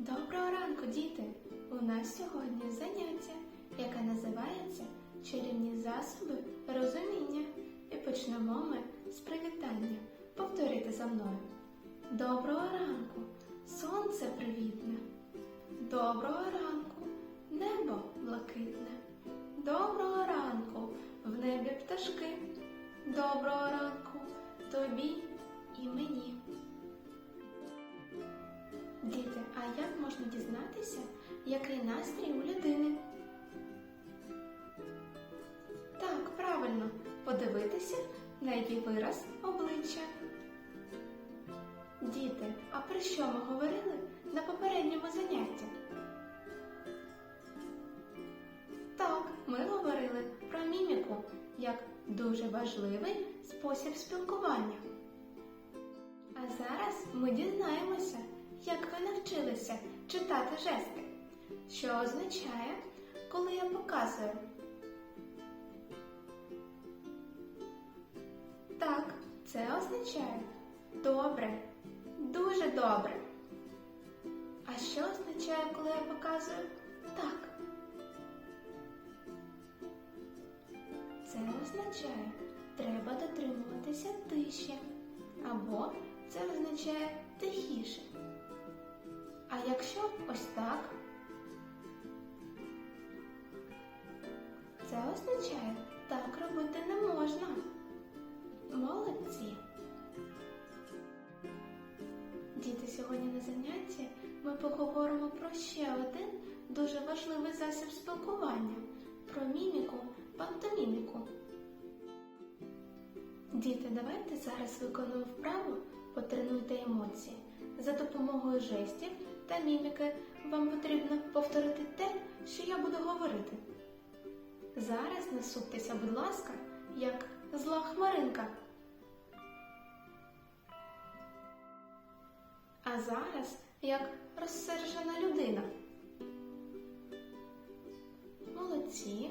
Доброго ранку, діти! У нас сьогодні заняття, яке називається Чарівні засоби розуміння. І почнемо ми з привітання. Повторюйте за мною. Доброго ранку, сонце привітне. Доброго ранку, небо блакитне. Доброго ранку, в небі пташки. Доброго ранку тобі і мені. Дізнатися, який настрій у людини? Так, правильно, подивитися на її вираз обличчя. Діти, а про що ми говорили на попередньому занятті? Так, ми говорили про міміку як дуже важливий спосіб спілкування. А зараз ми дізнаємося, як ви навчилися читати жести, що означає, коли я показую. Так, це означає добре, дуже добре. А що означає, коли я показую так? Це означає, треба дотримуватися тиші. Або це означає тихіше. А якщо ось так, це означає, так робити не можна. Молодці. Діти, сьогодні на занятті ми поговоримо про ще один дуже важливий засіб спілкування про міміку, пантоміміку. Діти, давайте зараз виконуємо вправу потренуйте емоції. За допомогою жестів та міміки вам потрібно повторити те, що я буду говорити. Зараз насуптеся, будь ласка, як зла хмаринка. А зараз як розсержена людина. Молодці.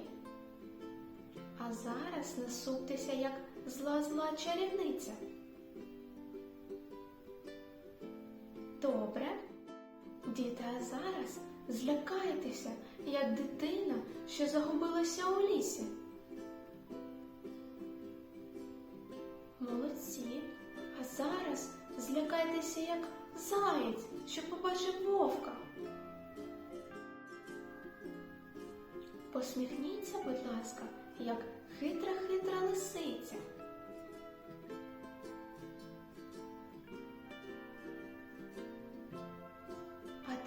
А зараз насуптеся як зла-зла чарівниця. Діти, а зараз злякайтеся, як дитина, що загубилася у лісі. Молодці. А зараз злякайтеся, як заєць, що побачив вовка. Посміхніться, будь ласка, як хитра-хитра лисиця.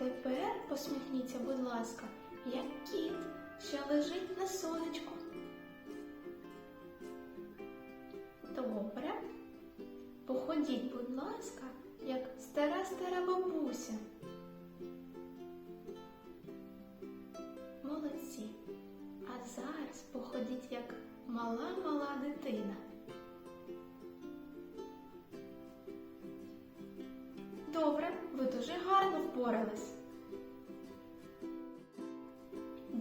Тепер посміхніться, будь ласка, як кіт, що лежить на сонечку. Добре. Походіть, будь ласка, як стара-стара бабуся. Молодці. А зараз походіть як мала-мала дитина. Добре, ви дуже гарно впорались.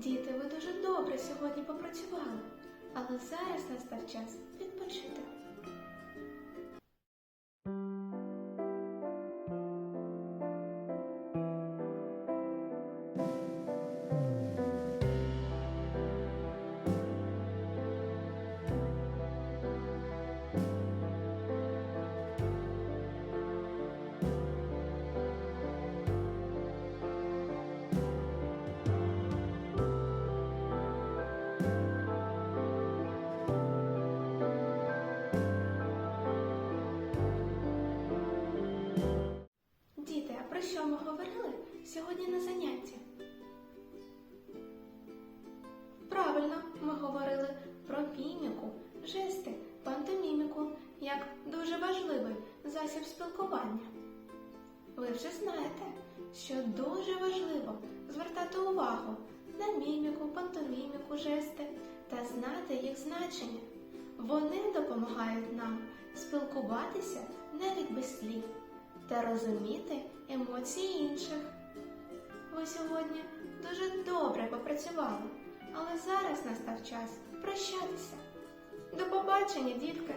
Діти, ви дуже добре сьогодні попрацювали, але зараз настав час відпочити. Діти, а про що ми говорили сьогодні на занятті? Правильно, ми говорили про міміку, жести, пантоміміку як дуже важливий засіб спілкування. Ви вже знаєте, що дуже важливо звертати увагу на міміку, пантоміміку, жести та знати їх значення. Вони допомагають нам спілкуватися навіть без слів та розуміти емоції інших. Ви сьогодні дуже добре попрацювали, але зараз настав час прощатися. До побачення, дітки!